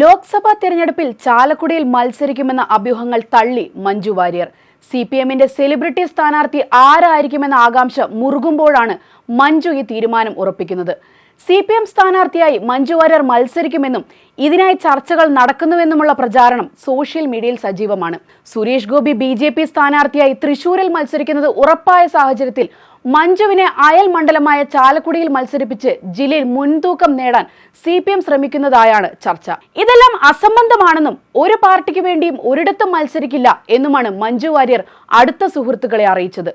ലോക്സഭാ തെരഞ്ഞെടുപ്പിൽ ചാലക്കുടിയിൽ മത്സരിക്കുമെന്ന അഭ്യൂഹങ്ങൾ തള്ളി മഞ്ജു വാര്യർ. സി പി എമ്മിന്റെ സെലിബ്രിറ്റി സ്ഥാനാർത്ഥി ആരായിരിക്കുമെന്ന ആകാംക്ഷ മുറുകുമ്പോഴാണ് മഞ്ജു ഈ തീരുമാനം ഉറപ്പിക്കുന്നത്. സി പി എം സ്ഥാനാർത്ഥിയായി മഞ്ജു വാര്യർ മത്സരിക്കുമെന്നും ഇതിനായി ചർച്ചകൾ നടക്കുന്നുവെന്നുമുള്ള പ്രചാരണം സോഷ്യൽ മീഡിയയിൽ സജീവമാണ്. Suresh Gopi B J P സ്ഥാനാർത്ഥിയായി തൃശൂരിൽ മത്സരിക്കുന്നത് ഉറപ്പായ സാഹചര്യത്തിൽ മഞ്ജുവിനെ അയൽ മണ്ഡലമായ ചാലക്കുടിയിൽ മത്സരിപ്പിച്ച് ജില്ലയിൽ മുൻതൂക്കം നേടാൻ സി പി എം ശ്രമിക്കുന്നതായാണ് ചർച്ച. ഇതെല്ലാം അസംബന്ധമാണെന്നും ഒരു പാർട്ടിക്ക് വേണ്ടിയും ഒരിടത്തും മത്സരിക്കില്ല എന്നുമാണ് മഞ്ജു വാര്യർ അടുത്ത സുഹൃത്തുക്കളെ അറിയിച്ചത്.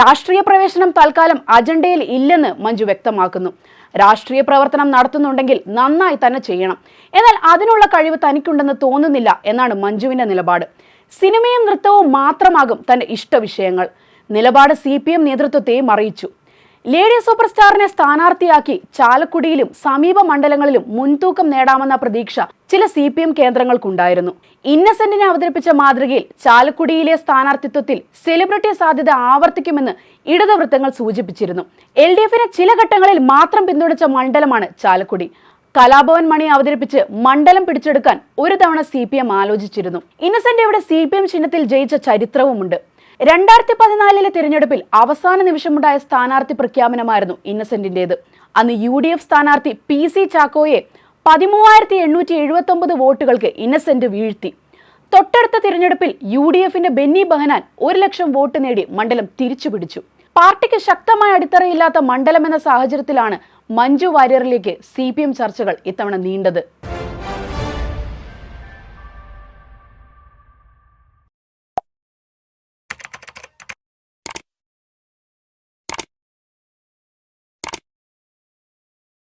രാഷ്ട്രീയ പ്രവേശനം തൽക്കാലം അജണ്ടയിൽ ഇല്ലെന്ന് മഞ്ജു വ്യക്തമാക്കുന്നു. രാഷ്ട്രീയ പ്രവർത്തനം നടത്തുന്നുണ്ടെങ്കിൽ നന്നായി തന്നെ ചെയ്യണം. എന്നാൽ അതിനുള്ള കഴിവ് തനിക്കുണ്ടെന്ന് തോന്നുന്നില്ല എന്നാണ് മഞ്ജുവിന്റെ നിലപാട്. സിനിമയും നൃത്തവും മാത്രമാകും തന്റെ ഇഷ്ടവിഷയങ്ങൾ. നിലപാട് സി പി എം നേതൃത്വത്തെയും അറിയിച്ചു. ലേഡി സൂപ്പർ സ്റ്റാറിനെ സ്ഥാനാർത്ഥിയാക്കി ചാലക്കുടിയിലും സമീപ മണ്ഡലങ്ങളിലും മുൻതൂക്കം നേടാമെന്ന പ്രതീക്ഷ ചില സി പി എം കേന്ദ്രങ്ങൾക്കുണ്ടായിരുന്നു. ഇന്നസെന്റിനെ അവതരിപ്പിച്ച മാതൃകയിൽ ചാലക്കുടിയിലെ സ്ഥാനാർത്ഥിത്വത്തിൽ സെലിബ്രിറ്റി സാധ്യത ആവർത്തിക്കുമെന്ന് ഇടതുവൃത്തങ്ങൾ സൂചിപ്പിച്ചിരുന്നു. എൽ ഡി എഫിനെ ചില ഘട്ടങ്ങളിൽ മാത്രം പിന്തുണച്ച മണ്ഡലമാണ് ചാലക്കുടി. കലാഭവൻ മണി അവതരിപ്പിച്ച് മണ്ഡലം പിടിച്ചെടുക്കാൻ ഒരു തവണ സി പി എം ആലോചിച്ചിരുന്നു. ഇന്നസെന്റ് ഇവിടെ സി പി എം ചിഹ്നത്തിൽ ജയിച്ച ചരിത്രവുമുണ്ട്. രണ്ടായിരത്തി പതിനാലിലെ തിരഞ്ഞെടുപ്പിൽ അവസാന നിമിഷമുണ്ടായ സ്ഥാനാർത്ഥി പ്രഖ്യാപനമായിരുന്നു ഇന്നസെന്റിന്റേത്. അന്ന് യു ഡി എഫ് സ്ഥാനാർത്ഥി പി സി ചാക്കോയെ പതിമൂവായിരത്തി എണ്ണൂറ്റി എഴുപത്തി ഒമ്പത് വോട്ടുകൾക്ക് ഇന്നസെന്റ് വീഴ്ത്തി. തൊട്ടടുത്ത തിരഞ്ഞെടുപ്പിൽ യു ഡി എഫിന്റെ ബെന്നി ബഹനാൻ ഒരു ലക്ഷം വോട്ട് നേടി മണ്ഡലം തിരിച്ചുപിടിച്ചു പാർട്ടിക്ക് ശക്തമായ അടിത്തറയില്ലാത്ത മണ്ഡലം എന്ന സാഹചര്യത്തിലാണ് മഞ്ജു വാര്യറിലേക്ക് സി ചർച്ചകൾ ഇത്തവണ നീണ്ടത്.